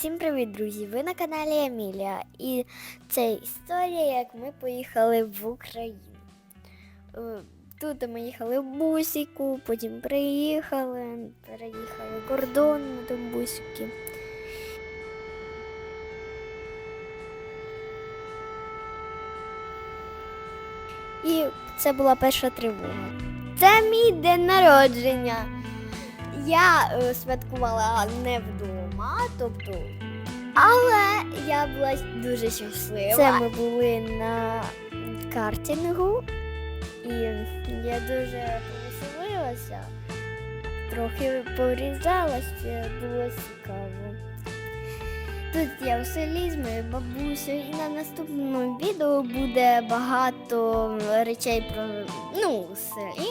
Всім привіт, друзі! Ви на каналі Емілія. І це історія, як ми поїхали в Україну. Е, Тут ми їхали в бусику, потім приїхали, переїхали кордон на тому бусику. І це була перша тривога. Це мій день народження. Я е, святкувала не вдома, тобто. Але я була дуже щаслива. Це ми були на картингу, і я дуже повеселилася, трохи порізалася, було цікаво. Тут я у селі з моєю бабусею, і на наступному відео буде багато речей про ну, селі.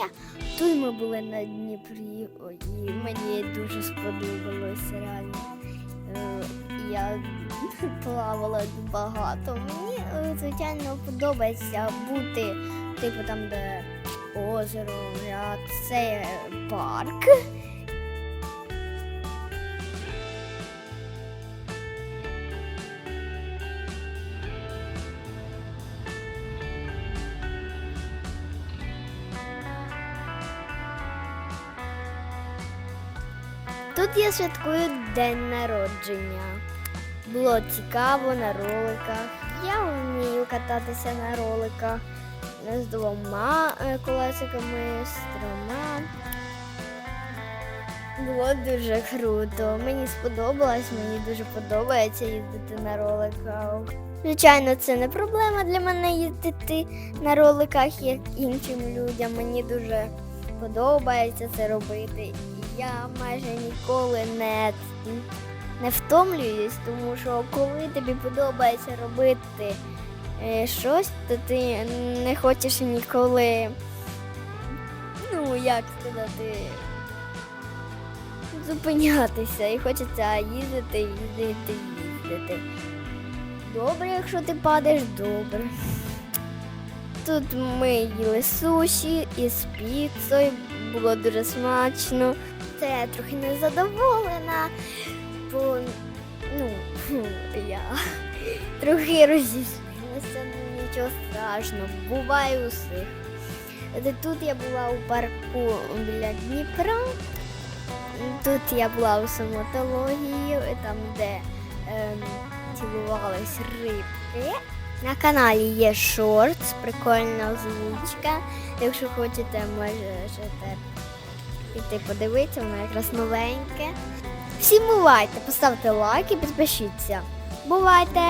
Тут ми були на Дніпрі, і мені дуже сподобалося реально. Е, Я плавала багато. Мені, е, звичайно, подобається бути, типу, там, де озеро, це парк. Тут я святкую день народження. Було цікаво на роликах. Я вмію кататися на роликах з двома е, колесиками, з трьома. Було дуже круто. Мені сподобалось, мені дуже подобається їздити на роликах. Звичайно, це не проблема для мене їздити на роликах, як іншим людям. Мені дуже подобається це робити. Я майже ніколи не, не втомлююсь, тому що коли тобі подобається робити е, щось, то ти не хочеш ніколи, ну як сказати, зупинятися і хочеться їздити, їздити, їздити. Добре, якщо ти падаєш, добре. Тут ми їли суші із піцею, було дуже смачно. Це я трохи незадоволена, бо ну, я трохи розізлилася, ну нічого страшного, буває усіх. Тут я була у парку біля Дніпра. Тут я була у стоматології, там, де ем, цілувались рибки. На каналі є шортс, прикольна озвучка. Якщо хочете, можете піти подивитися, воно якраз новеньке. Всім бувайте, поставте лайк і підпишіться. Бувайте!